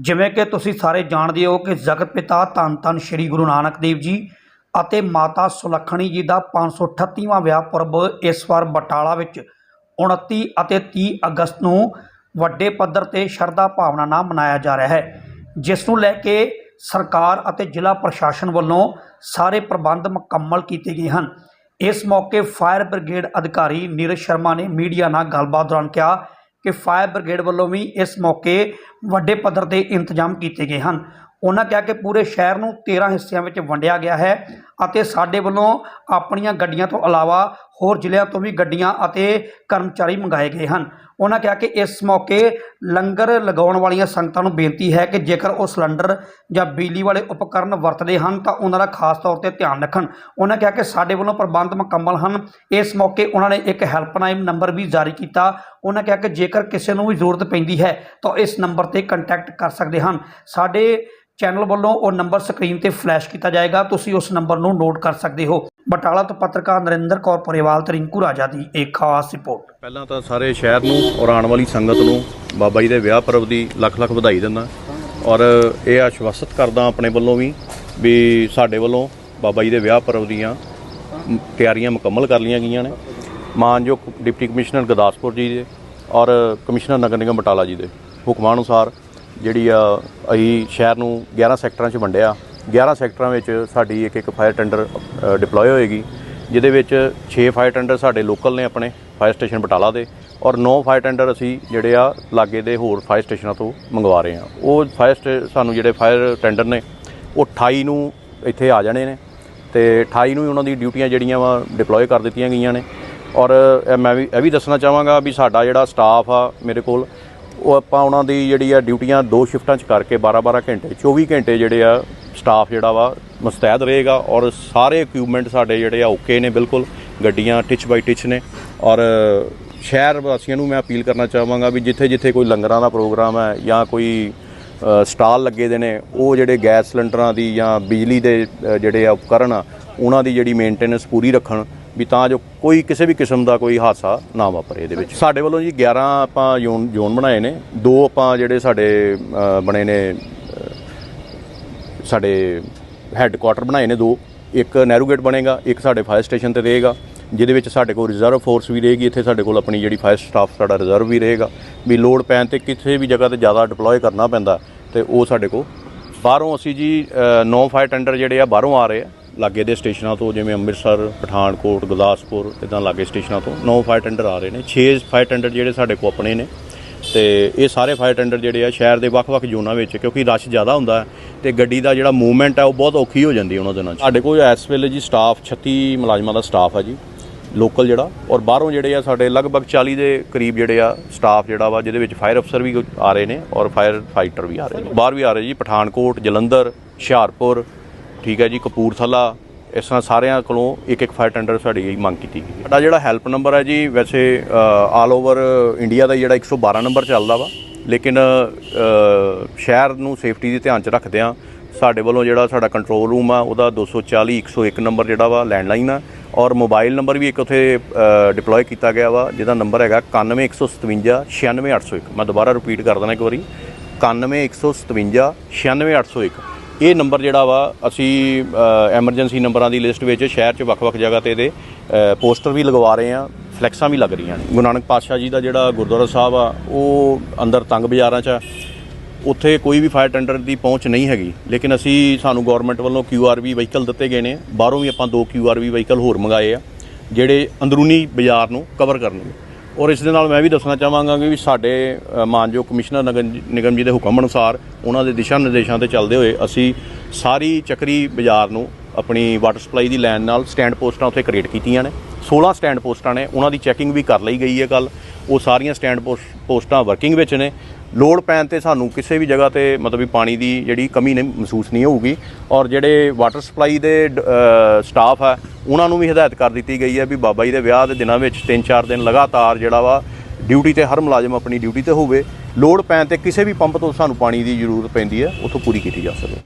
ਜਿਵੇਂ ਕਿ ਤੁਸੀਂ ਸਾਰੇ ਜਾਣਦੇ ਹੋ ਕਿ ਜਗਤ ਪਿਤਾ ਧੰਨ ਧੰਨ ਸ੍ਰੀ ਗੁਰੂ ਨਾਨਕ ਦੇਵ ਜੀ ਅਤੇ ਮਾਤਾ ਸੁਲੱਖਣੀ ਜੀ ਦਾ 538ਵਾਂ ਵਿਆਹ ਪੁਰਬ ਇਸ ਵਾਰ ਬਟਾਲਾ ਵਿੱਚ 29 ਅਤੇ 30 ਅਗਸਤ ਨੂੰ ਵੱਡੇ ਪੱਧਰ ਤੇ ਸ਼ਰਧਾ ਭਾਵਨਾ ਨਾਲ ਮਨਾਇਆ ਜਾ ਰਿਹਾ ਹੈ, ਜਿਸ ਨੂੰ ਲੈ ਕੇ ਸਰਕਾਰ ਅਤੇ ਜ਼ਿਲ੍ਹਾ ਪ੍ਰਸ਼ਾਸਨ ਵੱਲੋਂ ਸਾਰੇ ਪ੍ਰਬੰਧ ਮੁਕੰਮਲ ਕੀਤੇ ਗਏ ਹਨ। ਇਸ ਮੌਕੇ ਫਾਇਰ ਬ੍ਰਿਗੇਡ ਅਧਿਕਾਰੀ ਨੀਰਜ ਸ਼ਰਮਾ ਨੇ ਮੀਡੀਆ ਨਾਲ ਗੱਲਬਾਤ ਦੌਰਾਨ ਕਿਹਾ ਕਿ ਫਾਇਰ ਬ੍ਰਿਗੇਡ ਵੱਲੋਂ ਵੀ ਇਸ ਮੌਕੇ ਵੱਡੇ ਪੱਧਰ ਤੇ ਇੰਤਜ਼ਾਮ ਕੀਤੇ ਗਏ ਹਨ। ਉਹਨਾਂ ਕਿਹਾ ਕਿ ਪੂਰੇ ਸ਼ਹਿਰ ਨੂੰ 13 ਹਿੱਸਿਆਂ ਵਿੱਚ ਵੰਡਿਆ ਗਿਆ ਹੈ। ਅਤੇ ਸਾਡੇ ਵੱਲੋਂ ਆਪਣੀਆਂ ਗੱਡੀਆਂ ਤੋਂ ਇਲਾਵਾ ਹੋਰ ਜ਼ਿਲ੍ਹਿਆਂ ਤੋਂ ਵੀ ਗੱਡੀਆਂ ਅਤੇ ਕਰਮਚਾਰੀ ਮੰਗਾਏ ਗਏ ਹਨ। ਉਹਨਾਂ ਕਿਹਾ ਕਿ ਇਸ ਮੌਕੇ ਲੰਗਰ ਲਗਾਉਣ ਵਾਲੀਆਂ ਸੰਗਤਾਂ ਨੂੰ ਬੇਨਤੀ ਹੈ ਕਿ ਜੇਕਰ ਉਹ ਸਿਲੰਡਰ ਜਾਂ ਬਿਜਲੀ ਵਾਲੇ ਉਪਕਰਨ ਵਰਤਦੇ ਹਨ ਤਾਂ ਉਹਨਾਂ ਦਾ ਖਾਸ ਤੌਰ ਤੇ ਧਿਆਨ ਰੱਖਣ। ਉਹਨਾਂ ਕਿਹਾ ਕਿ ਸਾਡੇ ਵੱਲੋਂ ਪ੍ਰਬੰਧ ਮੁਕੰਮਲ ਹਨ। ਇਸ ਮੌਕੇ ਉਹਨਾਂ ਨੇ ਇੱਕ ਹੈਲਪਲਾਈਨ ਨੰਬਰ ਵੀ ਜਾਰੀ ਕੀਤਾ। ਉਹਨਾਂ ਕਿਹਾ ਕਿ ਜੇਕਰ ਕਿਸੇ ਨੂੰ ਵੀ ਜ਼ਰੂਰਤ ਪੈਂਦੀ ਹੈ ਤਾਂ ਇਸ ਨੰਬਰ ਤੇ ਕੰਟੈਕਟ ਕਰ ਸਕਦੇ ਹਨ। ਸਾਡੇ ਚੈਨਲ ਵੱਲੋਂ ਉਹ ਨੰਬਰ ਸਕਰੀਨ ਤੇ ਫਲੈਸ਼ ਕੀਤਾ ਜਾਏਗਾ। ਤੁਸੀਂ ਉਸ ਨੰਬਰ ਨੂੰ ਨੋਟ ਕਰ ਸਕਦੇ ਹੋ। ਬਟਾਲਾ ਤੋਂ ਪੱਤਰਕਾਰ ਨਰਿੰਦਰ ਕੌਰ ਪਰੇਵਾਲ ਤੇ ਰਿੰਕੂ ਰਾਜਾ ਦੀ ਇੱਕ ਖਾਸ ਰਿਪੋਰਟ। ਪਹਿਲਾਂ ਤਾਂ ਸਾਰੇ ਸ਼ਹਿਰ ਨੂੰ ਔਰ ਆਉਣ ਵਾਲੀ ਸੰਗਤ ਨੂੰ ਬਾਬਾ ਜੀ ਦੇ ਵਿਆਹ ਪਰਵ ਦੀ ਲੱਖ ਲੱਖ ਵਧਾਈ ਦਿੰਦਾ। ਔਰ ਇਹ ਆਸ਼ਵਾਸਤ ਕਰਦਾ ਆਪਣੇ ਵੱਲੋਂ ਵੀ ਵੀ ਸਾਡੇ ਵੱਲੋਂ ਬਾਬਾ ਜੀ ਦੇ ਵਿਆਹ ਪਰਵ ਦੀਆਂ ਤਿਆਰੀਆਂ ਮੁਕੰਮਲ ਕਰ ਲਈਆਂ ਗਈਆਂ ਨੇ। ਮਾਨਯੋਗ ਡਿਪਟੀ ਕਮਿਸ਼ਨਰ ਗੁਰਦਾਸਪੁਰ ਜੀ ਦੇ ਔਰ ਕਮਿਸ਼ਨਰ ਨਗਰ ਨਿਗਮ ਬਟਾਲਾ ਜੀ ਦੇ ਹੁਕਮਾਂ ਅਨੁਸਾਰ ਜਿਹੜੀ ਆ ਅਸੀਂ ਸ਼ਹਿਰ ਨੂੰ 11 ਸੈਕਟਰਾਂ 'ਚ ਵੰਡਿਆ। 11 ਸੈਕਟਰਾਂ ਵਿੱਚ ਸਾਡੀ ਇੱਕ ਇੱਕ ਫਾਇਰ ਟੈਂਡਰ ਡਿਪਲੋਏ ਹੋਏਗੀ, ਜਿਹਦੇ ਵਿੱਚ 6 ਫਾਇਰ ਟੈਂਡਰ ਸਾਡੇ ਲੋਕਲ ਨੇ ਆਪਣੇ ਫਾਇਰ ਸਟੇਸ਼ਨ ਬਟਾਲਾ ਦੇ, ਔਰ 9 ਫਾਇਰ ਟੈਂਡਰ ਅਸੀਂ ਜਿਹੜੇ ਆ ਲਾਗੇ ਦੇ ਹੋਰ ਫਾਇਰ ਸਟੇਸ਼ਨਾਂ ਤੋਂ ਮੰਗਵਾ ਰਹੇ ਹਾਂ। ਉਹ ਫਾਇਰ ਸਟੇ- ਸਾਨੂੰ ਜਿਹੜੇ ਫਾਇਰ ਟੈਂਡਰ ਨੇ, ਉਹ 28 ਨੂੰ ਇੱਥੇ ਆ ਜਾਣੇ ਨੇ ਤੇ 28 ਨੂੰ ਹੀ ਉਹਨਾਂ ਦੀ ਡਿਊਟੀਆਂ ਜਿਹੜੀਆਂ ਵਾ ਡਿਪਲੋਏ ਕਰ ਦਿੱਤੀਆਂ ਗਈਆਂ ਨੇ। ਔਰ ਮੈਂ ਵੀ, ਇਹ ਵੀ ਦੱਸਣਾ ਚਾਹਾਂਗਾ ਵੀ ਸਾਡਾ ਜਿਹੜਾ ਸਟਾਫ ਆ ਮੇਰੇ ਕੋਲ, ਉਹ ਆਪਾਂ ਉਹਨਾਂ ਦੀ ਜਿਹੜੀ ਆ ਡਿਊਟੀਆਂ ਦੋ ਸ਼ਿਫਟਾਂ 'ਚ ਕਰਕੇ 12-12 ਘੰਟੇ 24 ਘੰਟੇ ਜਿਹੜੇ ਆ ਸਟਾਫ ਜਿਹੜਾ ਵਾ ਮੁਸਤੈਦ ਰਹੇਗਾ ਔਰ ਸਾਰੇ ਇਕਵਿਪਮੈਂਟ ਸਾਡੇ ਜਿਹੜੇ ਆ ਓਕੇ ਨੇ ਬਿਲਕੁਲ, ਗੱਡੀਆਂ ਟਿਚ ਬਾਈ ਟਿਚ ਨੇ। ਔਰ ਸ਼ਹਿਰ ਵਾਸੀਆਂ ਨੂੰ ਮੈਂ ਅਪੀਲ ਕਰਨਾ ਚਾਹਾਂਗਾ ਵੀ ਜਿੱਥੇ ਜਿੱਥੇ ਕੋਈ ਲੰਗਰਾਂ ਦਾ ਪ੍ਰੋਗਰਾਮ ਹੈ ਜਾਂ ਕੋਈ ਸਟਾਲ ਲੱਗੇ ਦੇ ਨੇ, ਉਹ ਜਿਹੜੇ ਗੈਸ ਸਿਲੰਡਰਾਂ ਦੀ ਜਾਂ ਬਿਜਲੀ ਦੇ ਜਿਹੜੇ ਆ ਉਪਕਰਨ ਆ, ਉਹਨਾਂ ਦੀ ਜਿਹੜੀ ਮੇਨਟੇਨੈਂਸ ਪੂਰੀ ਰੱਖਣ ਵੀ ਤਾਂ ਜੋ ਕੋਈ ਕਿਸੇ ਵੀ ਕਿਸਮ ਦਾ ਕੋਈ ਹਾਦਸਾ ਨਾ ਵਾਪਰੇ ਇਹਦੇ ਵਿੱਚ। ਸਾਡੇ ਵੱਲੋਂ ਜੀ 11 ਆਪਾਂ ਜ਼ੋਨ ਜ਼ੋਨ ਬਣਾਏ ਨੇ। ਦੋ ਆਪਾਂ ਜਿਹੜੇ ਸਾਡੇ ਬਣੇ ਨੇ ਸਾਡੇ ਹੈੱਡਕੁਆਟਰ ਬਣਾਏ ਨੇ ਦੋ। ਇੱਕ ਨਹਿਰੂ ਬਣੇਗਾ, ਇੱਕ ਸਾਡੇ ਫਾਇਰ ਸਟੇਸ਼ਨ ਤੇ ਰਹੇਗਾ, ਜਿਹਦੇ ਵਿੱਚ ਸਾਡੇ ਕੋਲ ਰਿਜ਼ਰਵ ਫੋਰਸ ਵੀ ਰਹੇਗੀ, ਇੱਥੇ ਸਾਡੇ ਕੋਲ ਆਪਣੀ ਜਿਹੜੀ ਫਾਇਰ ਸਟਾਫ ਸਾਡਾ ਰਿਜ਼ਰਵ ਵੀ ਰਹੇਗਾ। ਵੀ ਲੋਡ ਪੈਣ ਤੇ ਕਿਸੇ ਵੀ ਜਗ੍ਹਾ ਤੇ ਜ਼ਿਆਦਾ ਡਿਪਲੋਏ ਕਰਨਾ ਪੈਂਦਾ, ਤੇ ਉਹ ਸਾਡੇ ਕੋਲ। ਬਾਹਰੋਂ ਅਸੀਂ ਜੀ 9 ਫਾਇਰ ਟੈਂਡਰ ਜਿਹੜੇ ਆ, ਬਾਹਰੋਂ ਆ ਰਹੇ ਆ, ਲਾਗੇ ਦੇ ਸਟੇਸ਼ਨਾਂ ਤੋਂ, ਜਿਵੇਂ ਅੰਮ੍ਰਿਤਸਰ, ਪਠਾਨਕੋਟ, ਗੁਰਦਾਸਪੁਰ, ਇਦਾਂ ਲਾਗੇ ਸਟੇਸ਼ਨਾਂ ਤੋਂ 9 ਫਾਇਰ ਟੈਂਡਰ ਆ ਰਹੇ ਨੇ। 6 ਫਾਇਰ ਟੈਂਡਰ ਜਿਹੜੇ ਸਾਡੇ ਕੋਲ ਆਪਣੇ ਨੇ, ਤੇ ਇਹ ਸਾਰੇ ਫਾਇਰ ਟੈਂਡਰ ਜਿਹੜੇ ਆ, ਸ਼ਹਿਰ ਦੇ ਵੱਖ-ਵੱਖ ਜ਼ੋਨਾਂ ਵਿੱਚ, ਕਿਉਂਕਿ ਰਸ਼ ਜ਼ਿਆਦਾ ਹੁੰਦਾ ਹੈ ਤੇ ਗੱਡੀ ਦਾ ਜਿਹੜਾ ਮੂਵਮੈਂਟ ਹੈ ਉਹ ਬਹੁਤ ਔਖੀ ਹੋ ਜਾਂਦੀ ਉਹਨਾਂ ਦਿਨਾਂ 'ਚ। ਸਾਡੇ ਕੋਲ ਇਸ ਵੇਲੇ ਜੀ ਸਟਾਫ 36 ਮੁਲਾਜ਼ਮਾਂ ਦਾ ਸਟਾਫ ਹੈ ਜੀ ਲੋਕਲ ਜਿਹੜਾ, ਔਰ ਬਾਹਰੋਂ ਜਿਹੜੇ ਆ ਸਾਡੇ ਲਗਭਗ 40 ਦੇ ਕਰੀਬ ਜਿਹੜੇ ਆ ਸਟਾਫ ਜਿਹੜਾ ਵਾ, ਜਿਹਦੇ ਵਿੱਚ ਫਾਇਰ ਅਫਸਰ ਵੀ ਆ ਰਹੇ ਨੇ ਔਰ ਫਾਇਰ ਫਾਈਟਰ ਵੀ ਆ ਰਹੇ ਨੇ। ਬਾਹਰ ਵੀ ਆ ਰਹੇ ਜੀ, ਪਠਾਨਕੋਟ, ਜਲੰਧਰ, ਹੁਸ਼ਿਆਰਪੁਰ, ਠੀਕ ਹੈ ਜੀ, ਕਪੂਰਥਲਾ, ਇਸ ਤਰ੍ਹਾਂ ਸਾਰਿਆਂ ਕੋਲੋਂ ਇੱਕ ਇੱਕ ਫਾਇਰ ਟੈਂਡਰ ਸਾਡੀ ਮੰਗ ਕੀਤੀ ਗਈ ਸਾਡਾ ਜਿਹੜਾ ਹੈਲਪ ਨੰਬਰ ਹੈ ਜੀ, ਵੈਸੇ ਆਲ ਓਵਰ ਇੰਡੀਆ ਦਾ ਜਿਹੜਾ 112 ਨੰਬਰ ਚੱਲਦਾ ਵਾ ਲੇਕਿਨ ਸ਼ਹਿਰ ਨੂੰ ਸੇਫਟੀ ਦੇ ਧਿਆਨ 'ਚ ਰੱਖਦਿਆਂ ਸਾਡੇ ਵੱਲੋਂ ਜਿਹੜਾ ਸਾਡਾ ਕੰਟਰੋਲ ਰੂਮ ਆ, ਉਹਦਾ 240 101 ਨੰਬਰ ਜਿਹੜਾ ਵਾ ਲੈਂਡਲਾਈਨ ਆ, ਔਰ ਮੋਬਾਈਲ ਨੰਬਰ ਵੀ ਇੱਕ ਉੱਥੇ ਡਿਪਲੋਏ ਕੀਤਾ ਗਿਆ ਵਾ, ਜਿਹਦਾ ਨੰਬਰ ਹੈਗਾ 9117 96801 ਮੈਂ ਦੁਬਾਰਾ ਰਿਪੀਟ ਕਰ ਦਿੰਦਾ ਇੱਕ ਵਾਰੀ। 9117 96801 ਇਹ ਨੰਬਰ ਜਿਹੜਾ ਵਾ, ਅਸੀਂ ਐਮਰਜੈਂਸੀ ਨੰਬਰਾਂ ਦੀ ਲਿਸਟ ਵਿੱਚ ਸ਼ਹਿਰ 'ਚ ਵੱਖ-ਵੱਖ ਜਗ੍ਹਾ ਤੇ ਦੇ ਪੋਸਟਰ ਵੀ ਲਗਵਾ ਰਹੇ ਆ ਫਲੈਕਸਾਂ ਵੀ ਲੱਗ ਰਹੀਆਂ ਨੇ। ਗੁਰੂ ਨਾਨਕ ਪਾਤਸ਼ਾਹ ਜੀ ਦਾ ਜਿਹੜਾ ਗੁਰਦੁਆਰਾ ਸਾਹਿਬ ਆ, ਉਹ ਅੰਦਰ ਤੰਗ ਬਾਜ਼ਾਰਾਂ 'ਚ ਆ। ਉੱਥੇ ਕੋਈ ਵੀ ਫਾਇਰ ਟੈਂਡਰ ਦੀ ਪਹੁੰਚ ਨਹੀਂ ਹੈਗੀ। ਲੇਕਿਨ ਅਸੀਂ, ਸਾਨੂੰ ਗਵਰਨਮੈਂਟ ਵੱਲੋਂ ਕਿਊਆਰਵੀ ਵਹੀਕਲ ਦਿੱਤੇ ਗਏ ਨੇ। ਬਾਹਰੋਂ ਵੀ ਆਪਾਂ ਦੋ ਕਿਊਆਰਵੀ ਵਹੀਕਲ ਹੋਰ ਮੰਗਾਏ ਆ, ਜਿਹੜੇ ਅੰਦਰੂਨੀ ਬਾਜ਼ਾਰ ਨੂੰ ਕਵਰ ਕਰਨਗੇ। ਔਰ ਇਸ ਦੇ ਨਾਲ ਮੈਂ ਵੀ ਦੱਸਣਾ ਚਾਹਾਂਗਾ ਕਿ ਵੀ ਸਾਡੇ ਮਾਨਯੋਗ ਕਮਿਸ਼ਨਰ ਨਗਰ ਨਿਗਮ ਜੀ ਦੇ ਹੁਕਮ ਅਨੁਸਾਰ, ਉਹਨਾਂ ਦੇ ਦਿਸ਼ਾ ਨਿਰਦੇਸ਼ਾਂ ਤੇ ਚੱਲਦੇ ਹੋਏ ਅਸੀਂ ਸਾਰੀ ਚੱਕਰੀ ਬਾਜ਼ਾਰ ਨੂੰ ਆਪਣੀ ਵਾਟਰ ਸਪਲਾਈ ਦੀ ਲਾਈਨ ਨਾਲ ਸਟੈਂਡ ਪੋਸਟਾਂ ਉੱਥੇ ਕ੍ਰੀਏਟ ਕੀਤੀਆਂ ਨੇ। 16 ਸਟੈਂਡ ਪੋਸਟਾਂ ਨੇ, ਉਹਨਾਂ ਦੀ ਚੈਕਿੰਗ ਵੀ ਕਰ ਲਈ ਗਈ ਹੈ ਕੱਲ ਉਹ ਸਾਰੀਆਂ ਸਟੈਂਡ ਪੋਸ- ਪੋਸਟਾਂ ਵਰਕਿੰਗ ਵਿੱਚ ਨੇ। ਲੋਡ ਪੈਣ ਤੇ ਸਾਨੂੰ ਕਿਸੇ ਵੀ ਜਗ੍ਹਾ ਤੇ ਮਤਲਬ ਵੀ ਪਾਣੀ ਦੀ ਜਿਹੜੀ ਕਮੀ ਨਹੀਂ, ਮਹਿਸੂਸ ਨਹੀਂ ਹੋਊਗੀ। ਔਰ ਜਿਹੜੇ ਵਾਟਰ ਸਪਲਾਈ ਦੇ ਸਟਾਫ ਹੈ ਉਹਨਾਂ ਨੂੰ ਵੀ ਹਦਾਇਤ ਕਰ ਦਿੱਤੀ ਗਈ ਹੈ ਵੀ ਬਾਬਾ ਜੀ ਦੇ ਵਿਆਹ ਦੇ ਦਿਨਾਂ ਵਿੱਚ 3-4 ਦਿਨ ਲਗਾਤਾਰ ਜਿਹੜਾ ਵਾ ਡਿਊਟੀ ਤੇ ਹਰ ਮੁਲਾਜ਼ਮ ਆਪਣੀ ਡਿਊਟੀ ਤੇ ਹੋਵੇ। ਲੋਡ ਪੈਣ ਤੇ ਕਿਸੇ ਵੀ ਪੰਪ ਤੋਂ ਸਾਨੂੰ ਪਾਣੀ ਦੀ ਜ਼ਰੂਰਤ ਪੈਂਦੀ ਹੈ, ਉੱਥੋਂ ਪੂਰੀ ਕੀਤੀ ਜਾ ਸਕੇ।